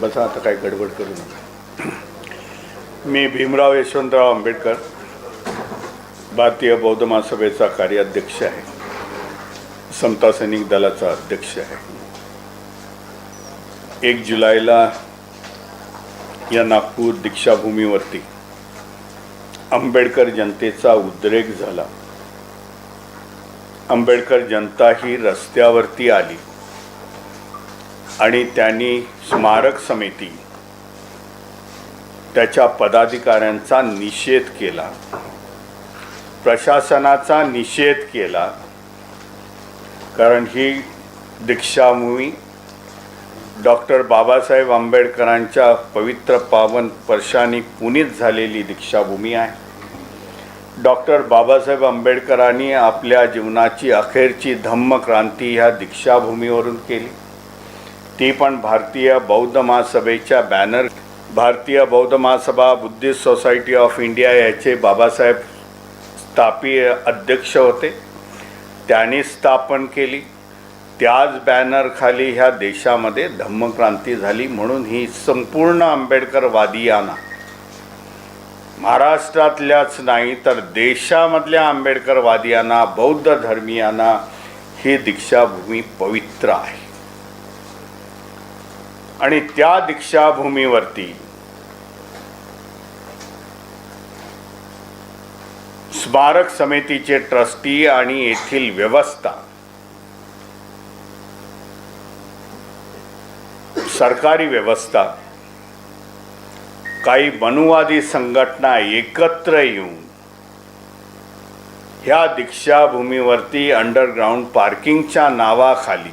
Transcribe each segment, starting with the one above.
बसा आता काय गडबड करू नका. मी भीमराव यशवंतराव आंबेडकर भारतीय बौद्ध महासभेचा कार्याध्यक्ष आहे. समता सैनिक दलाचा अध्यक्ष आहे. एक जुलैला या नागपूर दीक्षाभूमीवरती आंबेडकर जनतेचा उद्रेक झाला. आंबेडकर जनता ही रस्त्यावरती आली. आणि त्यांनी स्मारक समिती त्याच्या पदाधिकाऱ्यांचा निषेध केला. प्रशासनाचा निषेध केला. कारण ही दीक्षाभूमी डॉक्टर बाबासाहेब आंबेडकरांच्या पवित्र पावन स्पर्शाने पुनीत झालेली दीक्षाभूमी आहे. डॉक्टर बाबासाहेब आंबेडकरांनी आपल्या जीवनाची अखेरची धम्मक्रांती ह्या दीक्षाभूमीवरून केली. ती पण भारतीय बौद्ध महासभेच्या banner. Bharatiya Bauddha Mahasabha Buddhist society of India याचे बाबासाहेब स्थापीय अध्यक्ष होते. त्यांनी स्थापन केली. त्याच बॅनरखाली ह्या देशामध्ये धम्मक्रांती झाली म्हणून ही संपूर्ण आंबेडकरवादियाना महाराष्ट्रातल्याच नाही तर देशामधल्या आंबेडकरवादियांना बौद्ध धर्मियांना ही दीक्षाभूमी पवित्र आहे. आणि त्या दीक्षाभूमीवरती स्मारक समितीचे ट्रस्टी आणि येथील व्यवस्था सरकारी व्यवस्था काही मनुवादी संघटना एकत्र येऊन ह्या दीक्षाभूमीवरती अंडरग्राऊंड पार्किंगच्या नावाखाली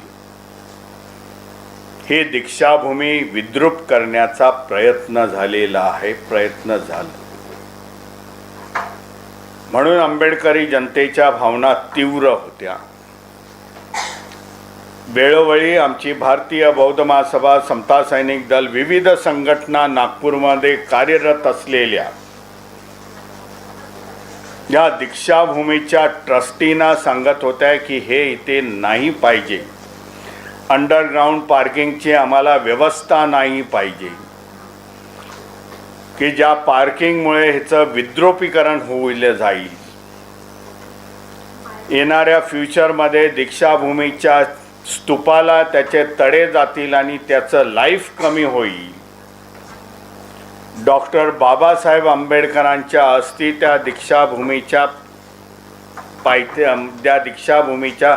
हे दीक्षाभूमी विद्रूप करण्याचा प्रयत्न झालेला आहे प्रयत्न झाला. म्हणून आंबेडकरी जनतेच्या भावना तीव्र होत्या. वेळोवेळी आमची भारतीय बौद्ध महासभा समता सैनिक दल विविध संघटना नागपूरमध्ये कार्यरत असलेल्या या दीक्षाभूमीच्या ट्रस्टीना सांगत होत्या की हे इथे नाही पाहिजे. अंडरग्राऊंड पार्किंगची आम्हाला व्यवस्था नाही पाहिजे. की ज्या पार्किंगमुळे ह्याचं विद्रोपीकरण होईल जाईल. येणाऱ्या फ्युचरमध्ये दीक्षाभूमीच्या स्तूपाला त्याचे तडे जातील आणि त्याचं लाईफ कमी होईल. डॉक्टर बाबासाहेब आंबेडकरांच्या अस्थि त्या दीक्षाभूमीच्या पायथ्या त्या दीक्षाभूमीच्या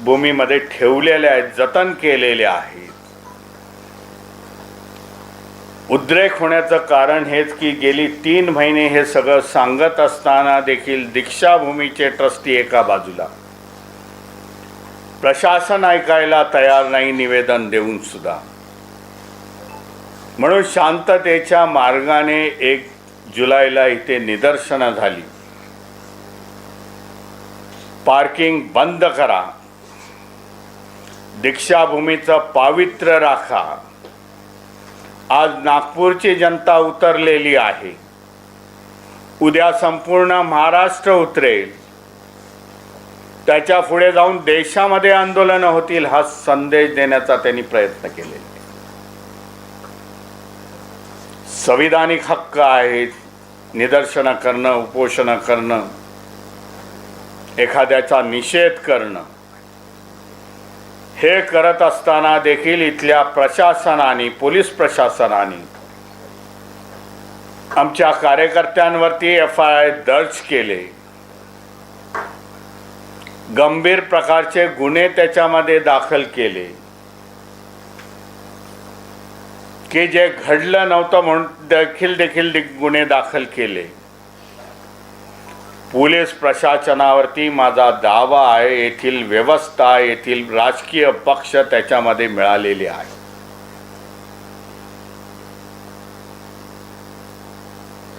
भूमीमध्ये ठेवलेल्या आहेत जतन केलेल्या आहेत. उद्रेक होण्याचं कारण हेच की गेली तीन महिने हे सगळं सांगत असताना देखील दीक्षाभूमीचे ट्रस्टी एका बाजूला. प्रशासन ऐकायला तयार नाही निवेदन देऊन सुद्धा. म्हणून शांततेच्या मार्गाने एक जुलैला इथे निदर्शनं झाली. पार्किंग बंद करा. दीक्षाभूमीचं पावित्र्य राखा. आज नागपूरची जनता उतरलेली आहे. उद्या संपूर्ण महाराष्ट्र उतरेल. त्याच्या पुढे जाऊन देशामध्ये आंदोलनं होतील हा संदेश देण्याचा त्यांनी प्रयत्न केलेला संविधानिक हक्क आहेत. निदर्शनं करणं उपोषणं करणं. एखाद्याचा निषेध करणं. हे करत असताना देखील इथल्या प्रशासनाने पोलीस प्रशासनाने आमच्या कार्यकर्त्यांवरती एफ आय आय दर्ज केले. गंभीर प्रकारचे गुन्हे त्याच्यामध्ये दाखल केले. की जे घडलं नव्हतं म्हणून देखील देखील गुन्हे दाखल केले. पोलीस प्रशासनावरती माझा दावा आहे येथील व्यवस्था येथील राजकीय पक्ष त्याच्यामध्ये मिळालेले आहे.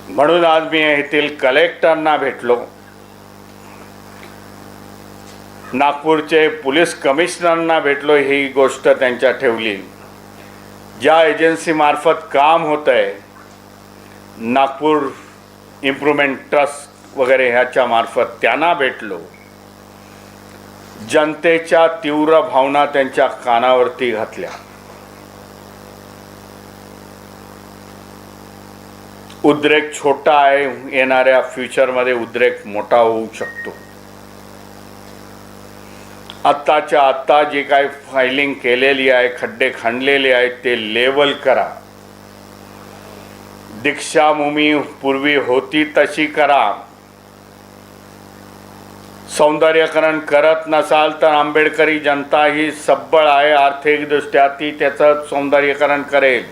म्हणून आज मी येथील कलेक्टरना भेटलो. नागपूरचे पोलीस कमिशनरना भेटलो ही गोष्ट त्यांच्या ठेवली. ज्या एजन्सीमार्फत काम होत आहे नागपूर इम्प्रुव्हमेंट ट्रस्ट वगैरे ह्याच्या मार्फत त्यांना भेटलो. जनतेच्या तीव्र भावना त्यांच्या कानावरती घातल्या. उद्रेक छोटा आहे येणाऱ्या फ्युचरमध्ये उद्रेक मोठा होऊ शकतो. आत्ताच्या आत्ता जी काय फायलिंग केलेली आहे खड्डे खणलेले आहेत ते लेवल करा. दीक्षाभूमी पूर्वी होती तशी करा. सौंदर्यकरण करत नसाल तर आंबेडकरी जनता ही सबळ आहे आर्थिकदृष्ट्या ती त्याचं सौंदर्यकरण करेल.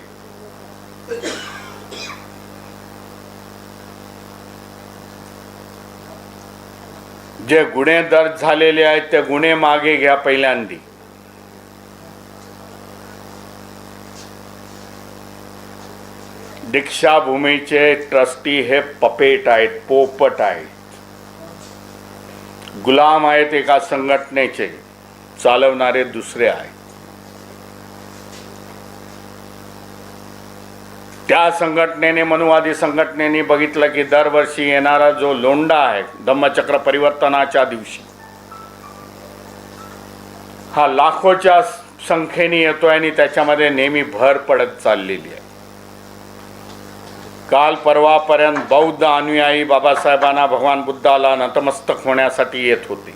जे गुन्हे दर्ज झालेले आहेत ते गुन्हे मागे घ्या पहिल्यांदी. दीक्षाभूमीचे ट्रस्टी हे पपेट आहेत पोपट आहेत. गुलाम आहेत एका संघटनेचे चालवणारे दुसरे आहेत. त्या संघटनेने मनुवादी संघटनेने बघितलं की दरवर्षी येणारा जो लोंडा आहे धम्मचक्र परिवर्तनाच्या दिवशी हा लाखोच्या संख्येने येतोय आणि त्याच्यामध्ये नेहमी भर पडत चाललेली आहे. काल परवापर्यंत बौद्ध अनुयायी बाबासाहेबांना भगवान बुद्धाला नतमस्तक होण्यासाठी येत होते.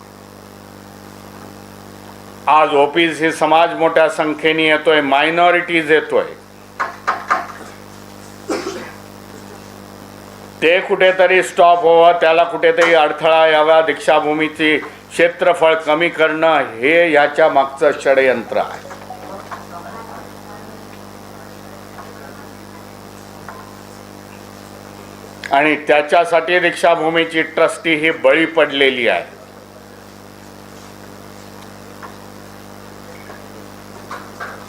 आज ओबीसी समाज मोठ्या संख्येने येतोय मायनॉरिटीज येतोय. ते कुठेतरी स्टॉप व्हावं त्याला कुठेतरी अडथळा यावा दीक्षाभूमीची क्षेत्रफळ कमी करणं हे याच्या मागचं षडयंत्र आहे. आणि त्याच्यासाठी दीक्षाभूमीची ट्रस्टी ही बळी पडलेली आहे.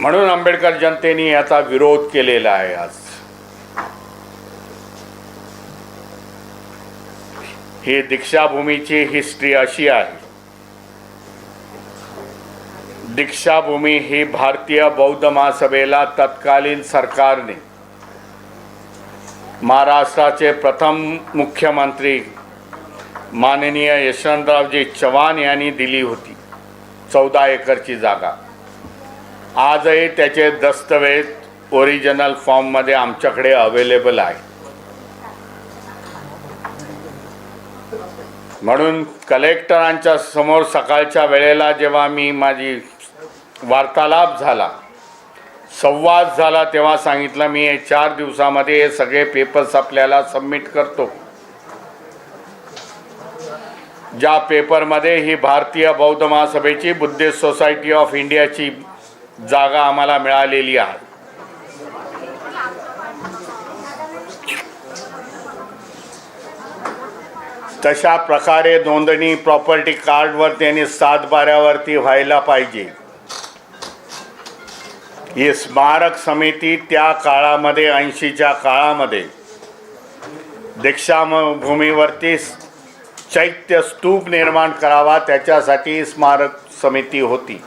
म्हणून आंबेडकर जनतेने याचा विरोध केलेला आहे आज. ही दीक्षाभूमीची हिस्ट्री अशी आहे. दीक्षाभूमी ही भारतीय बौद्ध महासभेला तत्कालीन सरकारने महाराष्ट्राचे प्रथम मुख्यमंत्री माननीय यशवंतरावजी चव्हाण यांनी दिली होती चौदा एकरची जागा. आजही त्याचे दस्तवेज ओरिजिनल फॉर्ममध्ये आमच्याकडे अवेलेबल आहे. म्हणून कलेक्टरांच्या समोर सकाळच्या वेळेला जेव्हा मी माझी वार्तालाप झाला संवाद झाला तेव्हा सांगितलं मी हे चार दिवसामध्ये हे सगळे पेपर्स आपल्याला सबमिट करतो. ज्या पेपरमध्ये ही भारतीय बौद्ध महासभेची बुद्धिस्ट सोसायटी ऑफ इंडियाची जागा आम्हाला मिळालेली आहे. तशा प्रकारे नोंदणी प्रॉपर्टी कार्डवरती आणि सातबाऱ्यावरती व्हायला पाहिजे. ही स्मारक समिती त्या काळामध्ये ऐंशीच्या काळामध्ये दीक्षाभूमीवरती चैत्य स्तूप निर्माण करावा त्याच्यासाठी स्मारक समिती होती.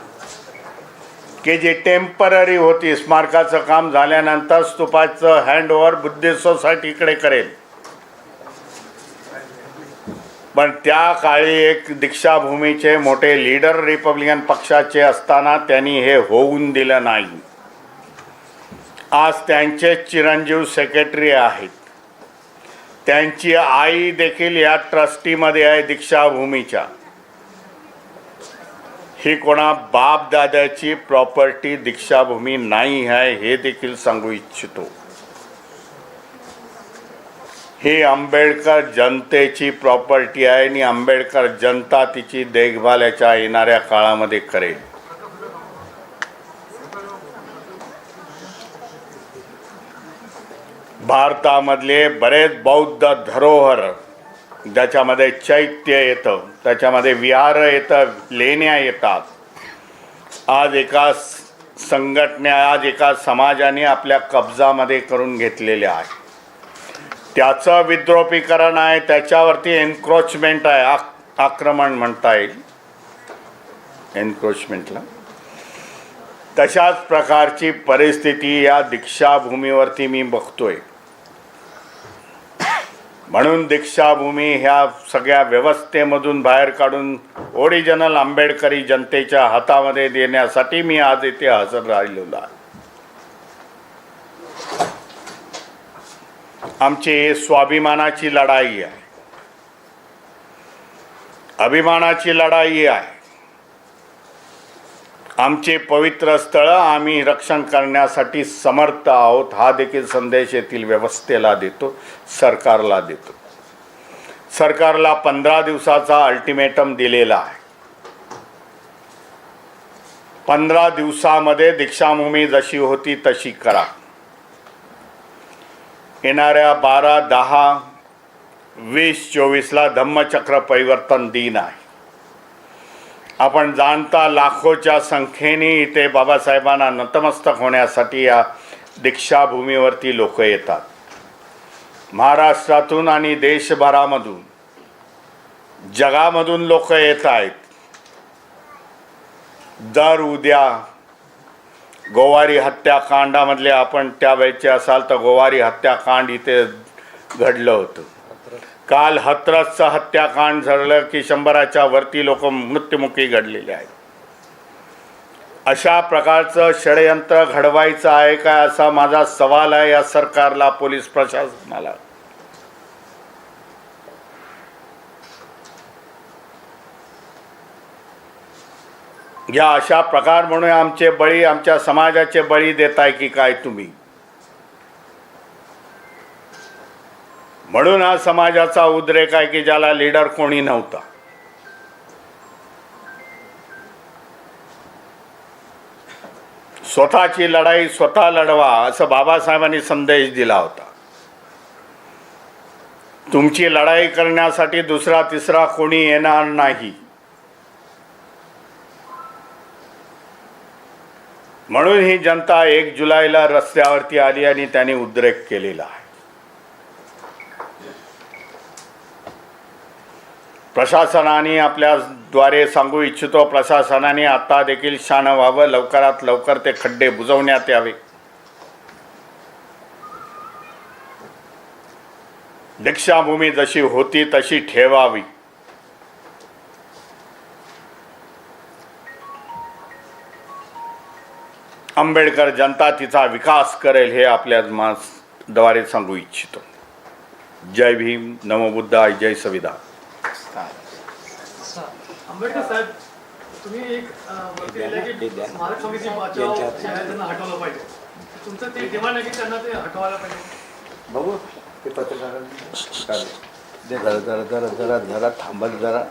की जी टेंपररी होती स्मारकाचं काम झाल्यानंतर स्तूपाचं हँडओव्हर बुद्धिस्ट सोसायटीकडे करेल. पण त्या काळी एक दीक्षाभूमीचे मोठे लीडर रिपब्लिकन पक्षाचे असताना त्यांनी हे होऊन दिलं नाही. आज त्यांचे चिरंजीव सेक्रेटरी आहेत. त्यांची आई देखील या ट्रस्टीमध्ये आहे दीक्षाभूमीच्या. ही कोणा बाप दादाची प्रॉपर्टी दीक्षाभूमी नाही आहे हे देखील सांगू इच्छितो. ही आंबेडकर जनतेची प्रॉपर्टी आहे आणि आंबेडकर जनता तिची देखभाल याच्या येणाऱ्या काळामध्ये करेल. भारतामधले बरेच बौद्ध धरोहर ज्याच्यामध्ये चैत्य येतं त्याच्यामध्ये विहार येतं लेण्या येतात. आज एका संघटने आज एका समाजाने आपल्या कब्जामध्ये करून घेतलेल्या आहे त्याचं विद्रोपीकरण आहे त्याच्यावरती एन्क्रोचमेंट आहे आक आक्रमण म्हणता येईल. एन्क्रोचमेंटला तशाच प्रकारची परिस्थिती या दीक्षाभूमीवरती मी बघतोय. म्हणून दीक्षाभूमी ह्या सगळ्या व्यवस्थेमधून बाहेर काढून ओरिजिनल आंबेडकरी जनतेच्या हातामध्ये देण्यासाठी मी आज इथे हजर राहिलेलो आहे. आमची स्वाभिमानाची लढाई आहे. अभिमानाची लढाई आहे. आमचे पवित्र स्थळं आम्ही रक्षण करण्यासाठी समर्थ आहोत. हा देखील संदेश येथील व्यवस्थेला देतो सरकारला देतो. सरकारला पंधरा दिवसाचा अल्टिमेटम दिलेला आहे. पंधरा दिवसामध्ये दीक्षाभूमी जशी होती तशी करा. येणाऱ्या बारा दहा वीस चोवीसला धम्मचक्र परिवर्तन दिन आहे. आपण जाणता लाखोच्या संख्येने इथे बाबासाहेबांना नतमस्तक होण्यासाठी या दीक्षाभूमीवरती लोक येतात. महाराष्ट्रातून आणि देशभरामधून जगामधून लोक येत आहेत. दर उद्या गोवारी हत्याकांडामधले आपण त्यावेळचे असाल तर गोवारी हत्याकांड इथे घडलं होतं. काल हत्रसचं हत्याकांड झालं की शंभराच्या वरती लोक मृत्युमुखी घडलेले आहेत. अशा प्रकारचं षडयंत्र घडवायचं आहे का असा माझा सवाल आहे या सरकारला पोलीस प्रशासनाला. या अशा प्रकार म्हणून आमचे बळी आमच्या समाजाचे बळी देताय की काय तुम्ही? म्हणून हा समाजाचा उद्रेक आहे की ज्याला लीडर कोणी नव्हता. स्वतःची लढाई स्वतः लढवा असं बाबासाहेबांनी संदेश दिला होता. तुमची लढाई करण्यासाठी दुसरा तिसरा कोणी येणार नाही. म्हणून ही जनता एक जुलैला रस्त्यावरती आली आणि त्यांनी उद्रेक केलेला आहे. प्रशासनाने आपल्याद्वारे सांगू इच्छितो प्रशासनाने आता देखील शाण व्हावं लवकरात लवकर ते खड्डे बुजवण्यात यावे. दीक्षाभूमी जशी होती तशी ठेवावी. आंबेडकर जनता तिचा विकास करेल हे आपल्या मासद्वारे सांगू इच्छितो. जय भीम नमोबुद्धाय जय संविधान. आंबेडकर साहेब तुम्ही एक की स्मारक समिती त्यांना हटवलं पाहिजे. तुमचं ते डिमांड आहे की त्यांना ते हटवायला पाहिजे. बघू ते पत्रकार जरा जरा जरा जरा जरा थांबत जरा.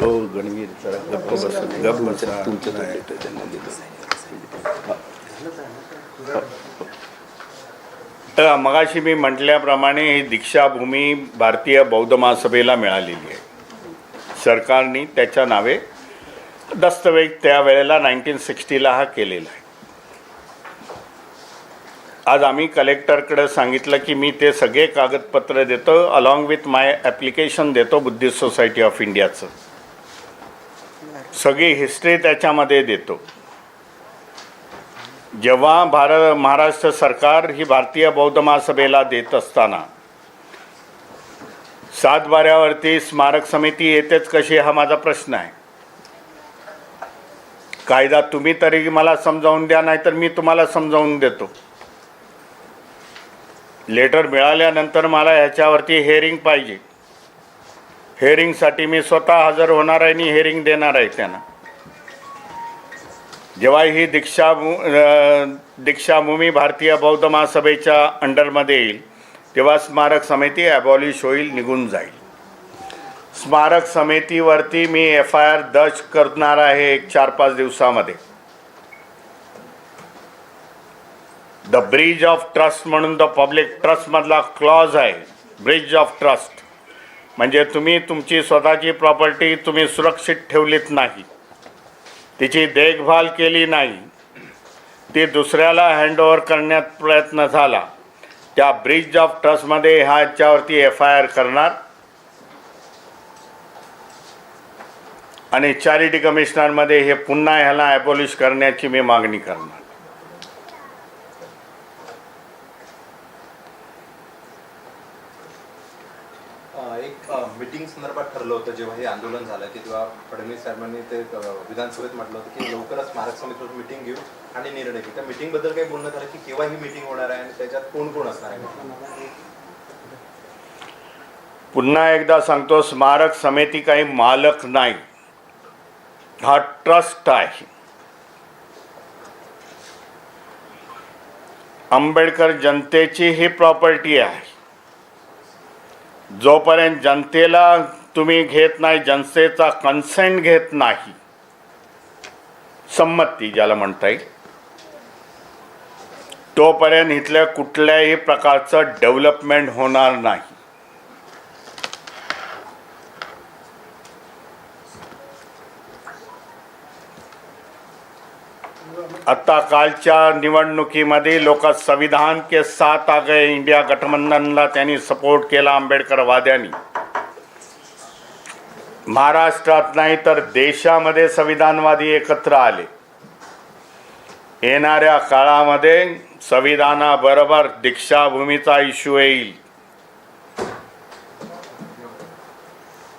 हो गणवीर जरा गप्प बस. गप्प बस. तुमचं त्यांना दिलं तर मगाशी मी म्हटल्याप्रमाणे ही दीक्षाभूमी भारतीय बौद्ध महासभेला मिळालेली आहे. सरकारने त्याच्या नावे दस्तवेज त्यावेळेला नाईन्टीन सिक्स्टीला हा केलेला आहे. आज आम्ही कलेक्टरकडे सांगितलं की मी ते सगळे कागदपत्र देतो अलॉंग विथ माय ॲप्लिकेशन देतो बुद्धिस्ट सोसायटी ऑफ इंडियाचं. सगळी हिस्ट्री त्याच्यामध्ये देतो. जेव्हा भारत महाराष्ट्र सरकार ही भारतीय बौद्ध महासभेला देत असताना सातबाऱ्यावरती स्मारक समिती येतेच कशी हा माझा प्रश्न आहे. कायदा तुम्ही तरी मला समजावून द्या नाहीतर मी तुम्हाला समजावून देतो. लेटर मिळाल्यानंतर मला ह्याच्यावरती हेअरिंग पाहिजे. हेअरिंगसाठी मी स्वतः हजर होणार आहे आणि हेअरिंग देणार आहे त्यांना. जेव्हा ही दीक्षा दीक्षाभूमी भारतीय बौद्ध महासभेच्या अंडरमध्ये येईल तेव्हा स्मारक समिती ॲबॉलिश होईल निघून जाईल. स्मारक समितीवरती मी एफ आय आर दर्ज करणार आहे एक चार पाच दिवसामध्ये. द ब्रिज ऑफ ट्रस्ट म्हणून द पब्लिक ट्रस्टमधला क्लॉज आहे. ब्रिज ऑफ ट्रस्ट म्हणजे तुम्ही तुमची स्वतःची प्रॉपर्टी तुम्ही सुरक्षित ठेवलीत नाही. तिची देखभाल केली नाही. ती दुसऱ्याला हँडओव्हर करण्यात प्रयत्न झाला. त्या ब्रिज ऑफ ट्रस्टमध्ये ह्याच्यावरती एफ आय आर करणार. आणि चॅरिटी कमिशनरमध्ये हे पुन्हा ह्याला ॲबोलिश करण्याची मी मागणी करणार अ, एक मीटिंग संदर्भात ठरलं होतं जेव्हा हे आंदोलन झालं की तेव्हा फडणवीस साहेबांनी ते विधानसभेत म्हटलं होतं की लवकरच स्मारक समितीवर मीटिंग घेऊ आणि निर्णय घेऊ. त्या मीटिंगबद्दल काही बोलणं झालं की केव्हा ही मीटिंग होणार आहे आणि त्याच्यात कोण कोण असणार आहे? पुन्हा एकदा सांगतो स्मारक समिती काही मालक नाही. हा ट्रस्ट आहे. आंबेडकर जनतेची ही प्रॉपर्टी आहे. जोपर्यंत जनतेला तुम्ही घेत नाही जनतेचा कन्सेंट घेत नाही. संमती ज्याला म्हणता येईल. तोपर्यंत इथल्या कुठल्याही प्रकारचं डेव्हलपमेंट होणार नाही. आता कालच्या निवडणुकीमध्ये लोक संविधान के साथ आ गए. इंडिया गठबंधनला त्यांनी सपोर्ट केला आंबेडकरवाद्यांनी महाराष्ट्रात नाही तर देशामध्ये संविधानवादी एकत्र आले. येणाऱ्या काळामध्ये संविधानाबरोबर दीक्षाभूमीचा इश्यू येईल.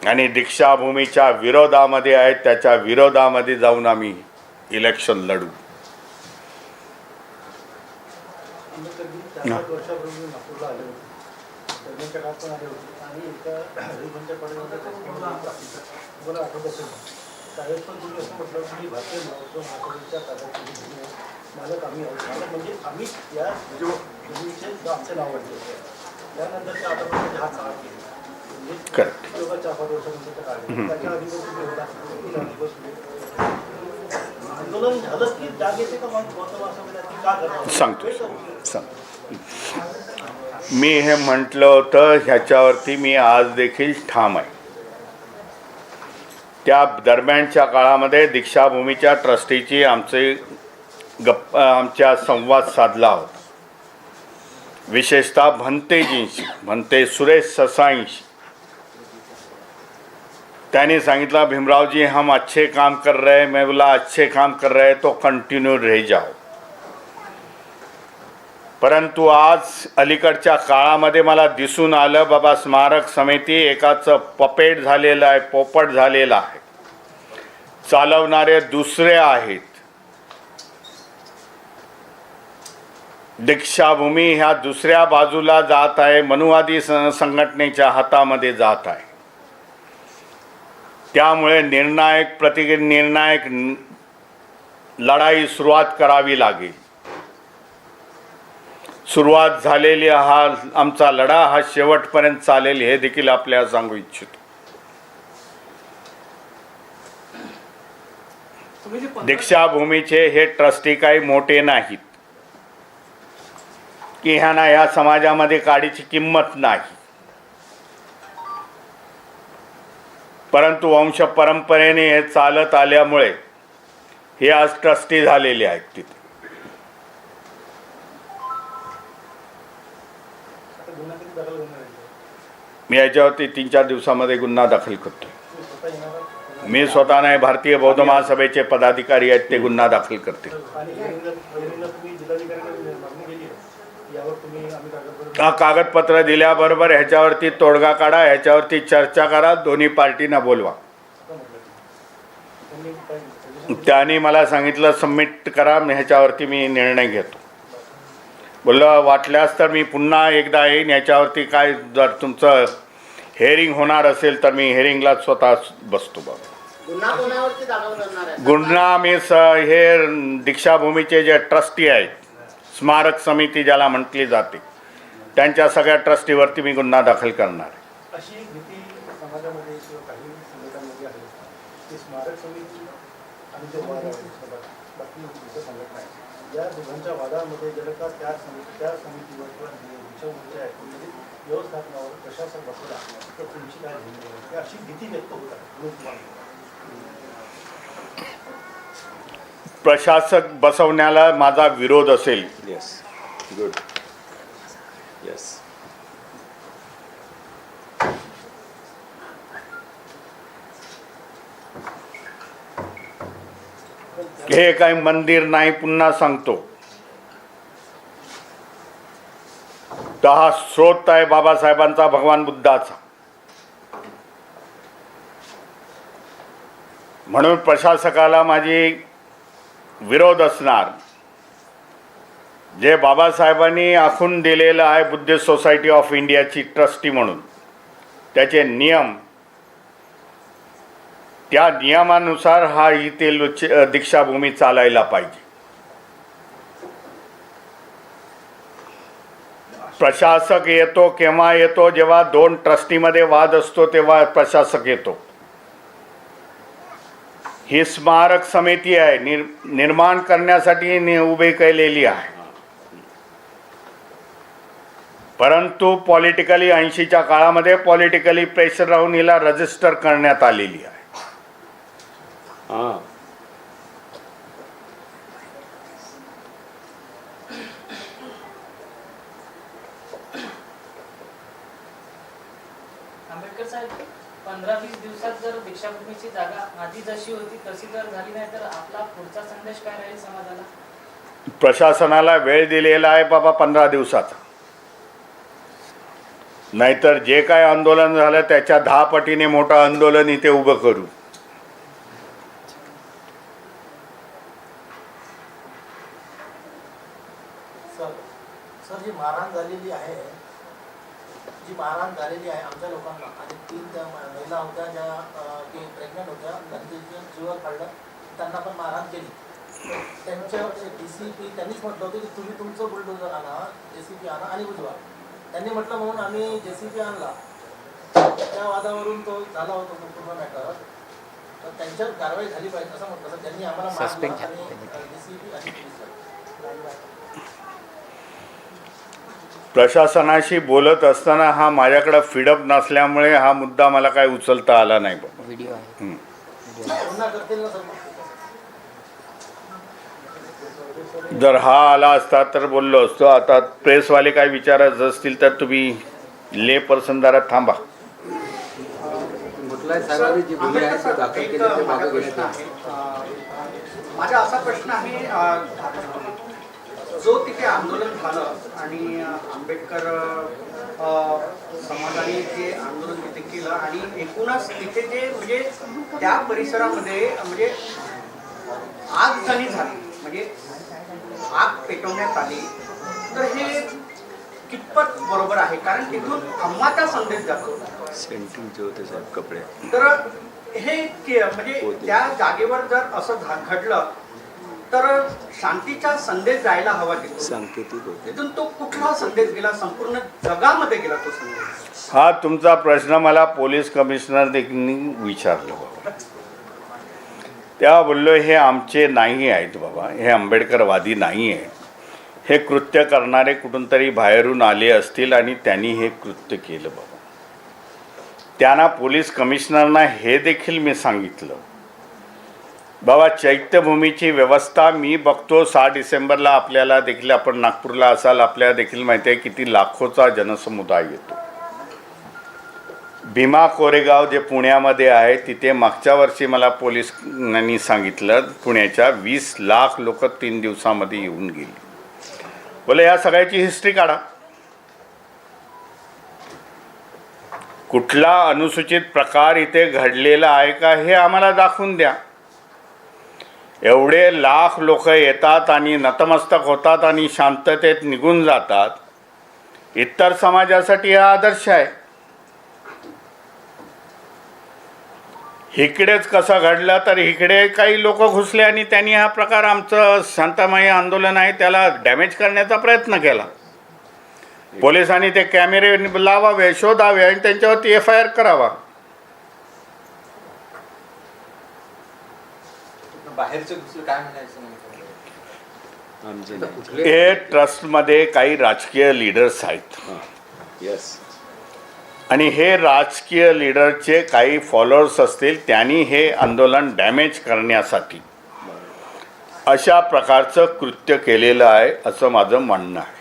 आणि दीक्षाभूमीच्या विरोधामध्ये आहे त्याच्या विरोधामध्ये जाऊन आम्ही इलेक्शन लढू आम्ही कधी चार पाच वर्षापूर्वी नागपूरला आले होते. पण आले होते. आणि एका हरिभंच्या पडेमध्ये तुम्हाला आठवत असेल. त्यावेळेस पण तुम्ही असं म्हटलं की भारतीय महोत्सव महासभेच्या कार्याची भूमी आहे. मालक आम्ही आहोत. म्हणजे या आमचे नाव वाटले आतापर्यंत हा काळ केला. म्हणजे. आंदोलन झालं की सांगतो सांग मी हे म्हटलं होतं ह्याच्यावरती मी आज देखील ठाम आहे. त्या दरम्यानच्या काळामध्ये दीक्षाभूमीच्या ट्रस्टीची आमचे गप्प आमच्या संवाद साधला होता. विशेषतः भंतेजींशी भंते सुरेश ससाईंशी. त्याने सांगितलं भीमराव जी हम अच्छे काम कर रहे मैं बोला अच्छे काम कर रहे तो कंटिन्यू रह जाओ. परंतु आज अलीकडच्या काळामध्ये मला दिसून आलं बाबा स्मारक समिती एकाचं पपेट झालेलं आहे पोपट झालेलं आहे. चालवणारे दुसरे आहेत. दीक्षाभूमी ह्या दुसऱ्या बाजूला जात आहे मनुवादी संघटनेच्या हातामध्ये जात आहे. त्यामुळे निर्णायक प्रति निर्णायक लढाई सुरुवात करावी लागेल. सुरुवात झालेली हा आमचा लढा हा शेवटपर्यंत चालेल हे देखील आपल्याला सांगू इच्छितो. दीक्षाभूमीचे हे ट्रस्टी काही मोठे नाहीत. की ह्यांना ह्या समाजामध्ये काडीची किंमत नाही. परंतु वंश परंपरेने हे चालत आल्यामुळे हे आज ट्रस्टी झालेले आहेत तिथे आता गुन्हा किती दाखल होणार आहे मी याच्यावरती तीन चार दिवसामध्ये गुन्हा दाखल करतो स्वतः मी स्वतः नाही भारतीय बौद्ध महासभेचे पदाधिकारी आहेत ते गुन्हा दाखल करतील. कागदपत्र हा कागदपत्र दिल्याबरोबर ह्याच्यावरती तोडगा काढा ह्याच्यावरती चर्चा करा दोन्ही पार्टींना बोलवा. त्याने त्यांनी मला सांगितलं सबमिट करा ह्याच्यावरती मी निर्णय घेतो. बोललं वाटल्यास तर मी पुन्हा एकदा येईन. ह्याच्यावरती काय जर तुमचं हेअरिंग होणार असेल तर मी हेअरिंगला स्वतः बसतो बाबा गुन्हा कोणावरती दाखल करणार आहे? गुन्हा मी स हे दीक्षाभूमीचे जे ट्रस्टी आहेत स्मारक समिती ज्याला म्हटली जाते त्यांच्या सगळ्या ट्रस्टीवरती मी गुन्हा दाखल करणार आहे. अशी एक भीती समाजामध्ये किंवा काही संघटनांमध्ये आहे की स्मारक समिती आणि जो वाद आहे सोबत बाकी दुसरं संघटना आहे या दोघांच्या वादामध्ये जर का त्या समिती त्या समितीवर किंवा व्यवस्थापनावर प्रशासक बसला तर तुमची काय भूमिका आहे? की अशी भीती व्यक्त होत आहे. म्हणून तुम्हाला प्रशासक बसवण्याला माझा विरोध असेल. येस गुड येस हे काही मंदिर नाही पुन्हा सांगतो. तर हा स्रोत आहे बाबासाहेबांचा भगवान बुद्धाचा. म्हणून प्रशासकाला माझी विरोध असणार. जे बाबासाहेबांनी आखून दिलेलं आहे बुद्धिस्ट सोसायटी ऑफ इंडियाची ट्रस्टी म्हणून त्याचे नियम. त्या नियमानुसार हा येथील दीक्षाभूमी चालायला पाहिजे. प्रशासक येतो केव्हा येतो जेव्हा दोन ट्रस्टीमध्ये वाद असतो तेव्हा प्रशासक येतो. ही स्मारक समिती आहे निर निर्माण करण्यासाठी नि उभी केलेली आहे. परंतु पॉलिटिकली ऐंशीच्या काळामध्ये पॉलिटिकली प्रेशर राहून हिला रजिस्टर करण्यात आलेली आहे हां आंबेडकर साहेब पंधरा वीस दिवसात जर दीक्षाभूमीची जागा आधी जशी होती तशी जर झाली नाही तर आपला पुढचा संदेश काय राहील समाजाला प्रशासनाला वेळ दिलेला आहे बाबा पंधरा दिवसाचा. नाहीतर जे काय आंदोलन झालं त्याच्या दहा पटीने मोठं आंदोलन इथे उभं करू. सर जी मारहाण झालेली आहे जी मारहाण झालेली आहे आमच्या लोकांना आणि तीन त्या महिला होत्या ज्या प्रेग्नंट होत्या त्यांनी जीवन काढलं त्यांना पण मारहाण केली. त्यांच्या डी सी पी त्यांनीच म्हटलं होतं की तुम्ही तुमचं बुलडोजर आणा जे सी पी आणा आणि बुजवा त्यांनी म्हटलं म्हणून आम्ही जे सी पी आणला. त्या वादावरून तो झाला होता पूर्ण मॅटर तर त्यांच्यावर कारवाई झाली पाहिजे असं म्हटलं. सर त्यांनी आम्हाला मारलं आणि डी सी पी आणि पोलीस प्रशासनाशी बोलत असताना हा माझ्याकडं फिडअप नसल्यामुळे हा मुद्दा मला काय उचलता आला नाही बाबा व्हिडिओ आहे हं. पुन्हा करतील ना सर जर हा आला असता तर बोललो असतो. आता प्रेसवाले काय विचारत असतील तर तुम्ही ले पर्सन जरा थांबा. ती ते. माझा असा प्रश्न आहे जो तिथे आंदोलन झालं आणि आंबेडकर समाजाने जे आंदोलन तिथे केलं आणि एकूणच तिथे जे म्हणजे त्या परिसरामध्ये म्हणजे आग जणी झाली. म्हणजे आग पेटवण्यात आली. तर हे कितपत बरोबर आहे? कारण तिथून धम्माचा संदेश जातो. सेंटिंगचे होते साहेब कपडे. तर हे के- म्हणजे त्या जागेवर जर असं घडलं तर शांतीचा संदेश जायला हवा तिथून. सांकेतिक होते. तिथून तो कुठला संदेश गेला? संपूर्ण जगामध्ये गेला तो संदेश. हा तुमचा प्रश्न मला पोलीस कमिशनर देखील विचारलं. त्या तेव्हा बोललो हे आमचे नाही आहेत बाबा हे आंबेडकरवादी नाही आहेत. हे कृत्य करणारे कुठून तरी बाहेरून आले असतील आणि त्यांनी हे कृत्य केलं बाबा. त्यांना पोलीस कमिशनरना हे देखील मी सांगितलं. बाबा चैत्यभूमीची व्यवस्था मी बघतो. सहा डिसेंबरला आपल्याला देखील आपण नागपूरला असाल आपल्याला देखील माहिती आहे किती लाखोचा जनसमुदाय येतो. भीमा कोरेगाव जे पुण्यामध्ये आहे तिथे मागच्या वर्षी मला पोलिसांनी सांगितलं पुण्याच्या वीस लाख लोक तीन दिवसामध्ये येऊन गेली. बोले या सगळ्याची हिस्ट्री काढा. कुठला अनुसूचित प्रकार इथे घडलेला आहे का हे आम्हाला दाखवून द्या. एवढे लाख लोक येतात आणि नतमस्तक होतात आणि शांततेत निघून जातात. इतर समाजासाठी हा आदर्श आहे. इकडेच कसं घडलं तर इकडे काही लोक घुसले आणि त्यांनी हा प्रकार आमचं शांतमय आंदोलन आहे त्याला डॅमेज करण्याचा प्रयत्न केला. पोलिसांनी ते कॅमेरे लावावे शोधावे आणि त्यांच्यावरती एफ आय आर करावा हे ट्रस्टमध्ये काही राजकीय लीडर्स आहेत. येस आणि हे राजकीय लीडरचे काही फॉलोअर्स असतील त्यांनी हे आंदोलन डॅमेज करण्यासाठी. अशा प्रकारचं कृत्य केलेलं आहे असं माझं म्हणणं आहे.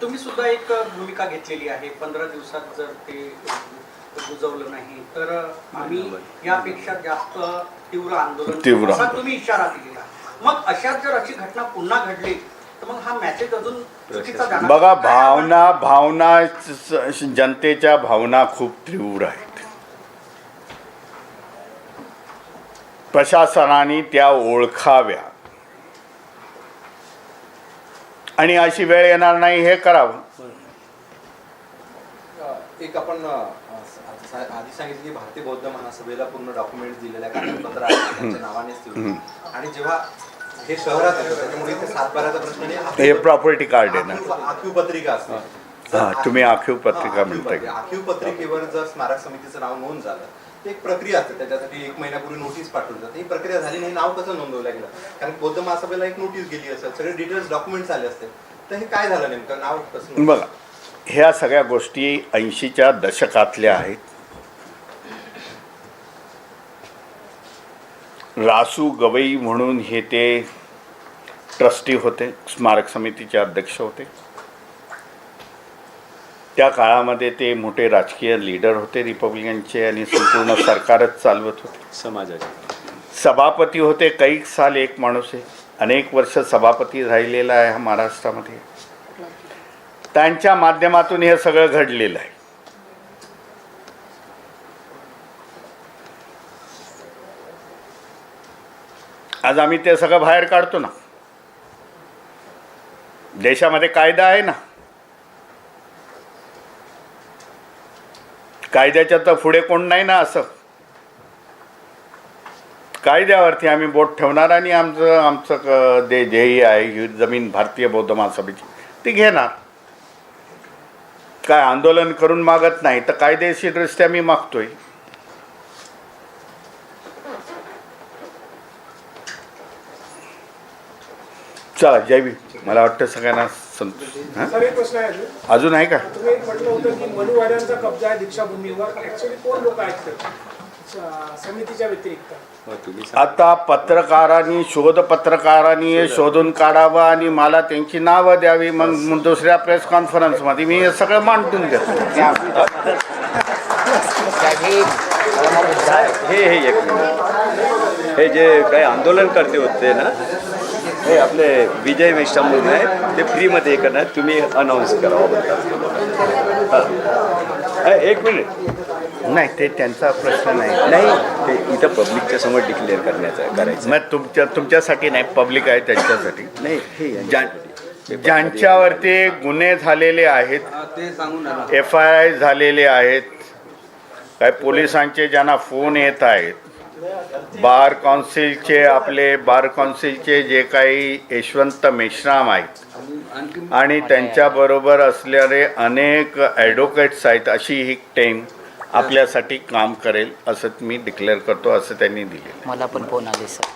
तुम्ही सुद्धा एक भूमिका घेतलेली आहे. पंधरा दिवसात जर ते बुजवलं नाही तर आम्ही यापेक्षा जास्त तीव्र आंदोलन तीव्र. तुम्ही इशारा दिलेला. मग अशात जर अशी घटना पुन्हा घडली तर मग हा मेसेज अजून चुकीचा जाणार बघा भावना भावना स- जनतेच्या भावना खूप तीव्र आहेत. प्रशासनाने त्या ओळखाव्या. आणि अशी वेळ येणार नाही हे करावं. अ, एक आपण अ, सा- आधी सांगितलं की भारतीय बौद्ध महासभेला पूर्ण डॉक्युमेंट दिलेलं आहे कागदपत्र आहे त्यांच्या नावानेच आणि जेव्हा हे शहरात येतं त्याच्यामुळे इथे सातबाराचा प्रश्न नाही. हे प्रॉपर्टी कार्ड आहे ना. आखीव पत्रिका असते. हा, तुम्ही आखीव पत्रिका आखीव म्हणताय. आखीव पत्रिकेवर जर स्मारक समितीचं नाव नोंद झालं ते एक प्रक्रिया असते. त्याच्यासाठी एक महिन्यापूर्वी नोटीस पाठवली जाते. ही प्रक्रिया झाली नाही नाव कसं नोंदवलं गेलं? कारण बौद्ध महासभेला एक नोटीस गेली असेल सगळे डिटेल्स डॉक्युमेंट्स आले असते तर हे काय झालं नेमकं? नाव कसं? बघा ह्या सगळ्या गोष्टी ऐंशीच्या दशकातल्या आहेत. रासू गवई म्हणून हे ते ट्रस्टी होते स्मारक समितीचे अध्यक्ष होते. त्या काळामध्ये ते मोठे राजकीय लीडर होते रिपब्लिकनचे आणि संपूर्ण सरकारच चालवत होते. समाजाचे. सभापती होते कैक साल एक माणूस आहे. अनेक वर्ष सभापती राहिलेला आहे हा महाराष्ट्रामध्ये. त्यांच्या माध्यमातून हे सगळं घडलेलं आहे. आज आम्ही ते सगळं बाहेर काढतो ना. देशामध्ये कायदा आहे ना. कायद्याच्या तर पुढे कोण नाही ना असं. कायद्यावरती आम्ही बोट ठेवणार आणि आमचं आमचं क- जे ध्येय आहे ही जमीन भारतीय बौद्ध महासभेची ती घेणार. काय आंदोलन करून मागत नाही तर कायदेशीरदृष्ट्या मी मागतोय. चला जयवी मला वाटतं सगळ्यांना संतोष हां? प्रश्न आहे अजून. अजून आहे का? तुम्ही एक म्हटलं होतं की मनुवाड्यांचा कब्जा आहे दीक्षाभूमीवर. ऍक्च्युली कोण लोक आहेत ते? स- समितीच्या व्यतिरिक्त. हो. आता पत्रकारांनी शोध पत्रकारांनी हे शोधून काढावं आणि मला त्यांची नावं द्यावी मग दुसऱ्या प्रेस कॉन्फरन्समध्ये मी हे सगळं मांडून देतो. हे हे एक मिनिट. हे जे काही आंदोलन करते होते ना हे आपले विजय मेश्राम म्हणून आहे. ते फ्रीमध्ये हे करणार तुम्ही अनाऊन्स करावं म्हणतात एक मिनिट नाही ते त्यांचा प्रश्न नाही. नाही ते इथं पब्लिकच्या समोर डिक्लेअर करण्याचं आहे, करायचं मग तुमच्या तुमच्यासाठी नाही पब्लिक आहे त्यांच्यासाठी. नाही हे ज्या. ज्यांच्यावरती गुन्हे झालेले आहेत ते सांगून एफ आय आय झालेले आहेत काय पोलिसांचे ज्यांना फोन येत आहेत बार काउन्सिलचे आपले बार काउन्सिलचे जे काही यशवंत मेश्राम आहेत आणि त्यांच्याबरोबर असलेले अनेक ॲडव्होकेट्स आहेत अशी ही टीम आपल्यासाठी काम करेल असं मी डिक्लेअर करतो असं त्यांनी दिलेलं मला पण फोन आले सर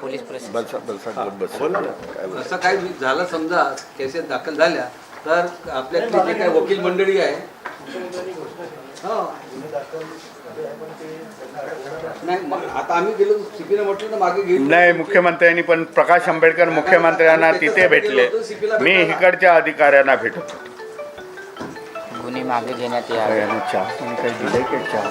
पोलीस प्रशासन बसा बसा बस. काय. असं काही झालं समजा केसेस दाखल झाल्या तर आपल्यातली जे काही वकील मंडळी आहे. हो. नाही मग आता आम्ही गेलो सीपीने म्हटलं ना मागे घेऊन नाही मुख्यमंत्र्यांनी पण प्रकाश आंबेडकर मुख्यमंत्र्यांना तिथे भेटले. मी इकडच्या अधिकाऱ्यांना भेटतो गुन्हे मागे घेण्यात यावे. यानं चहा पण काही दिलंय का चहा?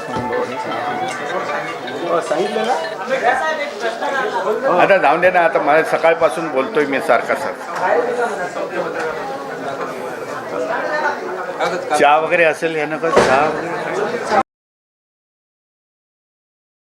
पण आता जाऊन दे ना आता मला सकाळपासून बोलतोय मी सारखा सारखा. चहा वगैरे असेल यानं का चहा वगैरे.